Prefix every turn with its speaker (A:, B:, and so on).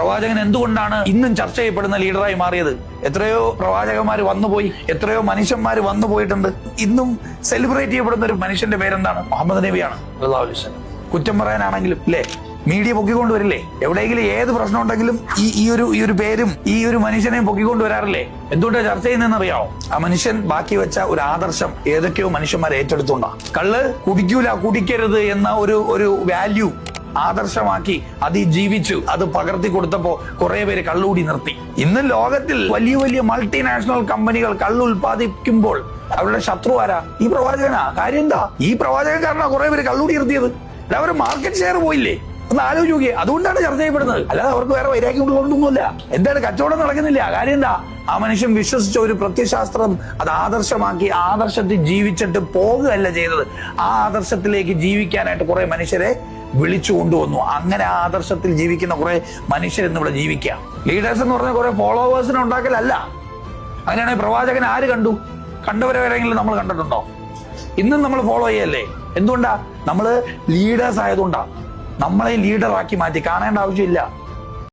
A: പ്രവാചകൻ എന്തുകൊണ്ടാണ് ഇന്നും ചർച്ച ചെയ്യപ്പെടുന്ന ലീഡറായി മാറിയത്? എത്രയോ പ്രവാചകന്മാർ വന്നുപോയി എത്രയോ മനുഷ്യന്മാർ വന്നു പോയിട്ടുണ്ട് ഇന്നും സെലിബ്രേറ്റ് ചെയ്യപ്പെടുന്ന ഒരു മനുഷ്യന്റെ പേരെന്താണ്? മുഹമ്മദ് നബിയാണ്. അള്ളാഹുലിസ്വൻ. കുറ്റം പറയാനാണെങ്കിലും അല്ലേ മീഡിയ പൊക്കിക്കൊണ്ട് വരില്ലേ? എവിടെയെങ്കിലും ഏത് പ്രശ്നം ഉണ്ടെങ്കിലും ഈ ഈ ഒരു ഈ ഒരു പേരും ഈ ഒരു മനുഷ്യനെയും പൊക്കിക്കൊണ്ട് വരാറില്ലേ? എന്തുകൊണ്ടാണ് ചർച്ച ചെയ്യുന്നതെന്ന് അറിയാമോ ആ മനുഷ്യൻ ബാക്കി വെച്ച ഒരു ആദർശം ഏതൊക്കെയോ മനുഷ്യന്മാർ ഏറ്റെടുത്തുണ്ടാ കള്ള് കുടിക്കൂല കുടിക്കരുത് എന്ന ഒരു ഒരു വാല്യൂ ആദർശമാക്കി. അത് ജീവിച്ചു അത് പകർത്തി കൊടുത്തപ്പോ കുറെ പേര് കള്ളുകൂടി നിർത്തി. ഇന്ന് ലോകത്തിൽ വലിയ വലിയ മൾട്ടിനാഷണൽ കമ്പനികൾ കള്ളു ഉൽപ്പാദിക്കുമ്പോൾ അവരുടെ ശത്രു ആരാ? ഈ പ്രവാചകനാ. കാര്യം എന്താ? ഈ പ്രവാചകൻ കാരണം കുറെ പേര് കള്ളുകൂടി നിർത്തിയത്. അവർ മാർക്കറ്റ് ഷെയർ പോയില്ലേ? ഒന്ന് ആലോചിച്ച് നോക്കിയേ. അതുകൊണ്ടാണ് ചർച്ച ചെയ്യപ്പെടുന്നത്. അല്ലാതെ അവർക്ക് വേറെ വൈരാഗ്യം ഉള്ളതുകൊണ്ടൊന്നുമില്ല എന്താണ് കച്ചവടം നടക്കുന്നില്ല? കാര്യം എന്താ? ആ മനുഷ്യൻ വിശ്വസിച്ച ഒരു പ്രത്യശാസ്ത്രം അത് ആദർശമാക്കി ആദർശത്തിൽ ജീവിച്ചിട്ട് പോകുകയല്ല ചെയ്തത്. ആ ആദർശത്തിലേക്ക് ജീവിക്കാനായിട്ട് കുറെ മനുഷ്യരെ വിളിച്ചു കൊണ്ടുവന്നു. അങ്ങനെ ആ ആദർശത്തിൽ ജീവിക്കുന്ന കുറെ മനുഷ്യർ ഇന്നിവിടെ ജീവിക്കാം ലീഡേഴ്സ് എന്ന് പറഞ്ഞ കുറെ ഫോളോവേഴ്സിനെ ഉണ്ടാക്കലല്ല. അങ്ങനെയാണെങ്കിൽ പ്രവാചകൻ ആര് കണ്ടു? കണ്ടവരെങ്കിലും നമ്മൾ കണ്ടിട്ടുണ്ടോ? ഇന്നും നമ്മൾ ഫോളോ ചെയ്യല്ലേ? എന്തുകൊണ്ടാ? നമ്മൾ ലീഡേഴ്സ് ആയതുകൊണ്ടാ. നമ്മളെ ലീഡറാക്കി മാറ്റി. കാണേണ്ട ആവശ്യമില്ല.